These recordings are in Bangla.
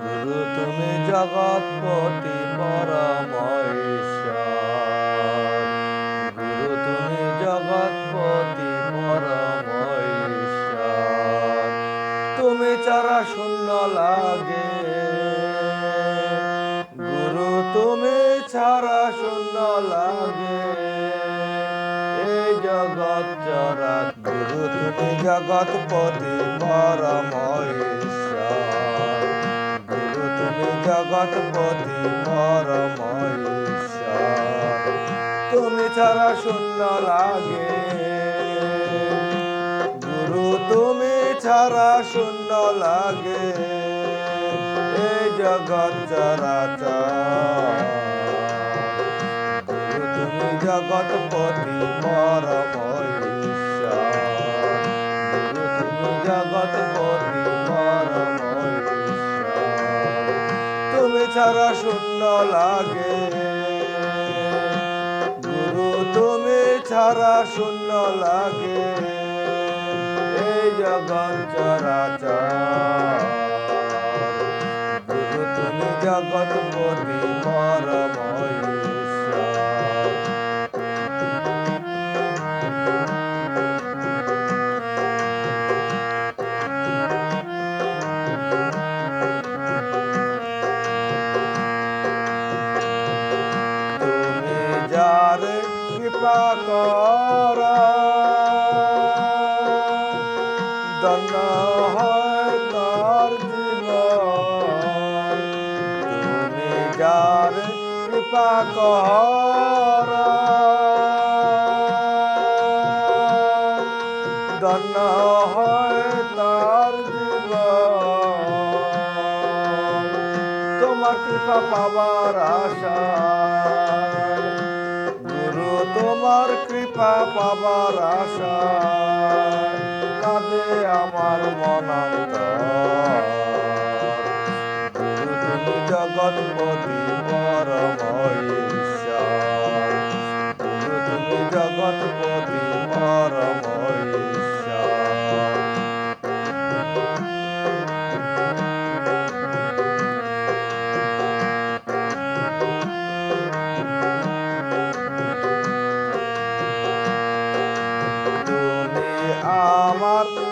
গুরু, তুমি জগৎপতি পরমশ্বর গুরু, তুমি জগৎপতি পরমশ্বর তুমি চারা শূন্য লাগে। গুরু, তুমি ছাড়া শূন্য লাগে। এই জগৎ চরা গুরু, তুমি জগৎপতি তুমি জগৎপতি পরমশ্বর তুমি ছাড়া শূন্য লাগে। গুরু, তুমি ছাড়া শূন্য লাগে। এই জগৎ চরাচর। তুমি জগৎপতি পরমশ্বর গুরু, তুমি জগৎপতি ছাড়া শূন্য লাগে। গুরু তুমি ছাড়া শূন্য লাগে। এই জগৎ চরাচর। গুরু তুমি জগৎপতি কৃপা কর দন্ন হয় তার জীবন। তুমি যার কৃপা কর। দন্ন হয় তার জীবন। তোমার কৃপা পাবার আশা। তোমার কৃপা পাবার আশা। কাঁদে আমার গুরু তুমি জগৎপতি পরম ঈশ্বর তুমি জগৎপতি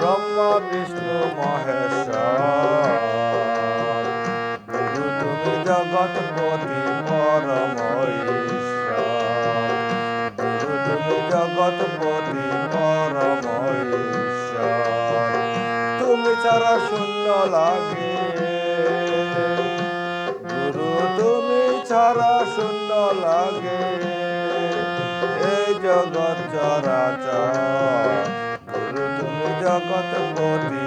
ব্রহ্মা বিষ্ণু মহেশ্বর গুরু তুমি জগৎপতি পরমশ্বর গুরু তুমি জগৎপতি পরমশ্বর তুমি ছাড়া লাগে এই জগৎ চরাচর তুমি জগৎপতি